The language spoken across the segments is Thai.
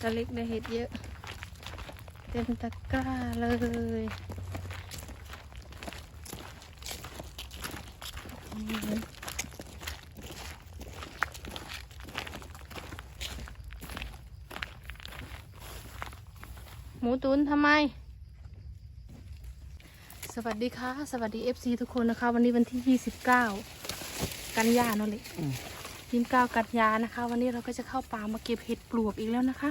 ตะเล็กได้เห็ดเยอะ เต็มตะกร้าเลยนี่หมูตุนทำไม สวัสดีค่ะ สวัสดี FC ทุกคนนะคะ วันนี้วันที่ 29 กันยาเนาะเลยยี่สิบเก้ากันยานะคะ วันนี้เราก็จะเข้าป่ามาเก็บเห็ดปลวกอีกแล้วนะคะ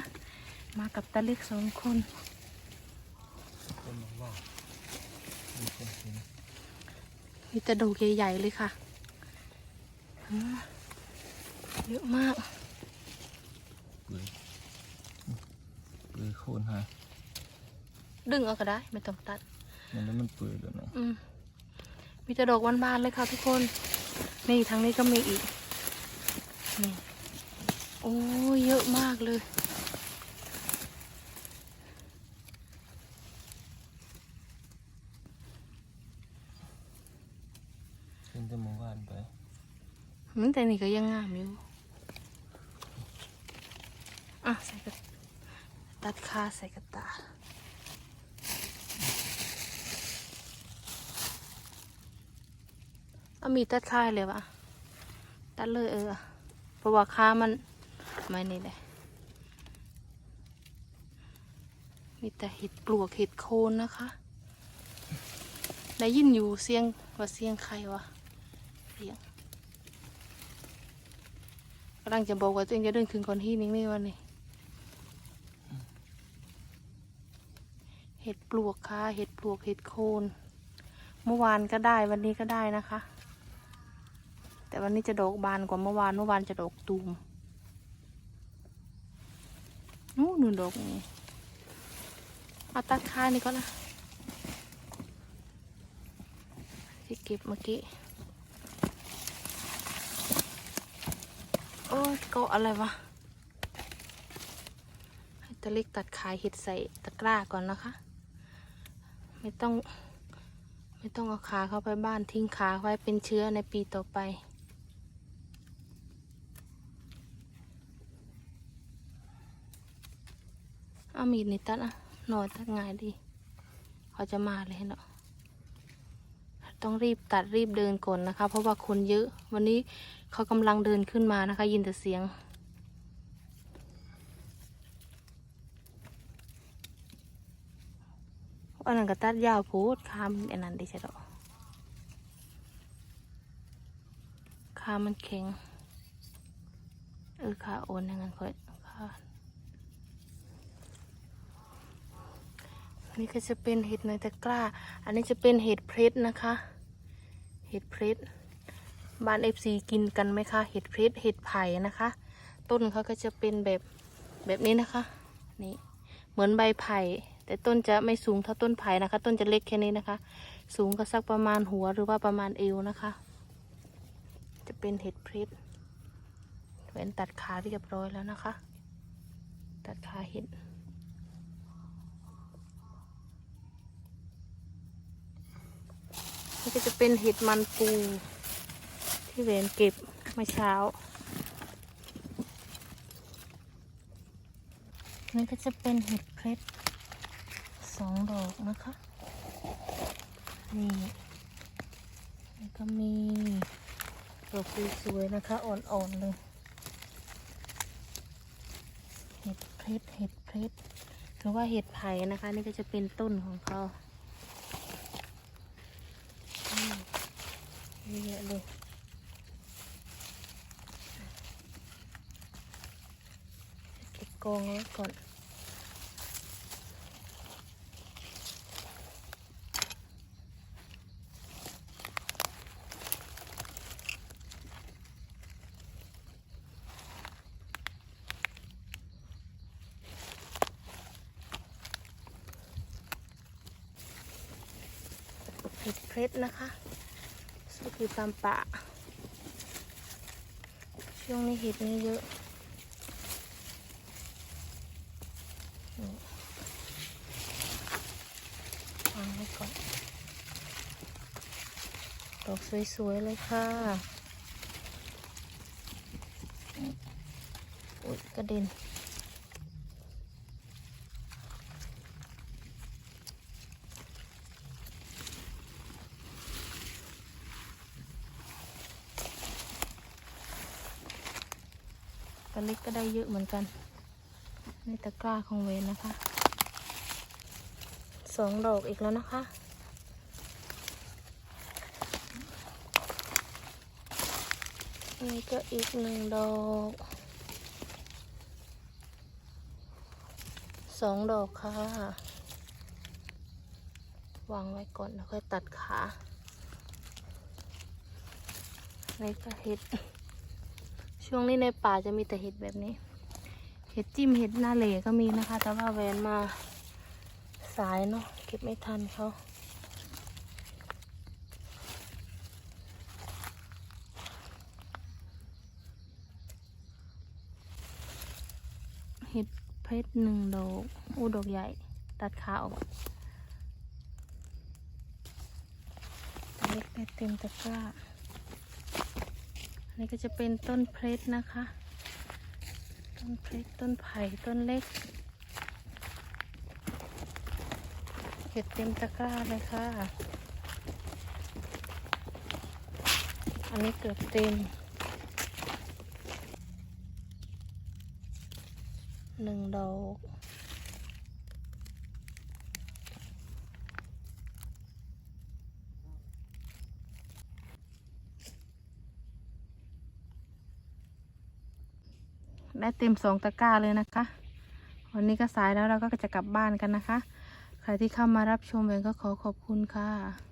มากับตาเล็กสองคนคนบอกว่ามีคนเห็นมีแต่ดอกใหญ่ๆเลยค่ะอืมเยอะมากเปื่อยเปื่อยโคนฮะดึงเอาก็ได้ ไม่ต้องตัด มันแล้วมันเปื่อยแล้วเนาะอืมมีแต่ดอกบานๆเลยค่ะทุกคน นี่ทางนี้ก็มีอีก นี่ โอ้ยเยอะมากเลย เห็น แต่หมู่บ้านไปมันแต่นี่ก็ยังงามอยู่ อะใส่กระตัดคาใส่กระตาเอามีตัดคายเลยวะตัดเลยเออ เพราะว่าคามันไม่นี่เลยมีแต่เห็ดปลวกเห็ดโคนนะคะ ได้ยินอยู่เสียงว่าเสียงใครวะ เสียงกำลังจะบอกว่าตัวเองจะเดินขึ้นก่อนที่นิ่งนี่วันนี้เห็ดปลวกค่ะ เห็ดปลวกเห็ดโคนเมื่อวานก็ได้วันนี้ก็ได้นะคะ แต่วันนี้จะดอกบานกว่าเมื่อวานเมื่อวานจะดอกตูมนู้นดอกนี่เอาตัดค่านี่ก็นะที่เก็บเมื่อกี้ โอ้ยเกาะอะไรวะให้ตะเล็กตัดขายเห็ดใส่ตะกร้าก่อนนะคะ ไม่ต้อง ไม่ต้องเอาขาเข้าไปบ้านทิ้งขาไว้เป็นเชื้อในปีต่อไปเอามีดนี่ตัดอะหน่อยตัดง่ายดี เขาจะมาเลยเนาะ ต้องรีบตัดรีบเดินก่อนนะคะ เพราะว่าคนเยอะ วันนี้เขากำลังเดินขึ้นมานะคะ ยินแต่เสียง อันนั้นก็ตัดยาวโพดคามอันนั้นดิใช่หรอคามันแข็ง เออขาโอนอย่างนั้นค่อยขา นนี้ก็จะเป็นเห็ดในตะกร้า อันนี้จะเป็นเห็ดเพรสนะคะ เห็ดเพรสบ้านเอฟซีกินกันไหมคะ เห็ดเพรสเห็ดไผ่นะคะ ต้นเขาก็จะเป็นแบบแบบนี้นะคะ นี่ เหมือนใบไผ่ แต่ต้นจะไม่สูงเท่าต้นไผ่นะคะ ต้นจะเล็กแค่นี้นะคะ สูงก็สักประมาณหัวหรือว่าประมาณเอวนะคะ จะเป็นเห็ดเพรสแหวนตัดขาเรียบร้อยแล้วนะคะ ตัดขาเห็ด นี่ก็จะเป็นเห็ดมันปู ที่แหวนเก็บเมื่อเช้า นี่ก็จะเป็นเห็ดเพชรสองดอกนะคะ นี่แล้วก็มีดอกสวยๆนะคะ อ่อนๆเลยเห็ดเพชรเห็ดเพชรหรือว่าเห็ดไผ่นะคะ นี่ก็จะเป็นต้นของเขาอืม เยอะเลยเก็บกองไว้ก่อนเห็ดเพชรนะคะ กอยู่ตามป่าช่วงนี้เห็ดนี่เยอะวางไว้ก่อนดอกสวยๆเลยค่ะอุ๊ยกระเด็น เล็กก็ได้เยอะเหมือนกัน ในตะกร้าของเวนนะคะสองดอกอีกแล้วนะคะนี่ก็อีกหนึ่งดอกสองดอกค่ะ วางไว้ก่อนแล้วค่อยตัดขานี่ก็เห็ด ช่วงนี้ในป่าจะมีแต่เห็ดแบบนี้ เห็ดจิ้มเห็ดหน้าเหล่ก็มีนะคะ แต่ว่าแวนมาสายเนาะเก็บไม่ทันเขาเห็ดเพชรหนึ่งดอกอู้ดอกใหญ่ ตัดขาออกเล็กไปเต็มตะกร้า นนี้ก็จะเป็นต้นเพชรนะคะ ต้นเพชรต้นไผ่ต้นเล็กเห็ดเต็มตะกร้าเลยค่ะ อันนี้เกือบเต็มหนึ่งดอก ได้เต็มสองตะกร้าเลยนะคะ วันนี้ก็สายแล้วเราก็จะกลับบ้านกันนะคะ ใครที่เข้ามารับชมเองก็ขอขอบคุณค่ะ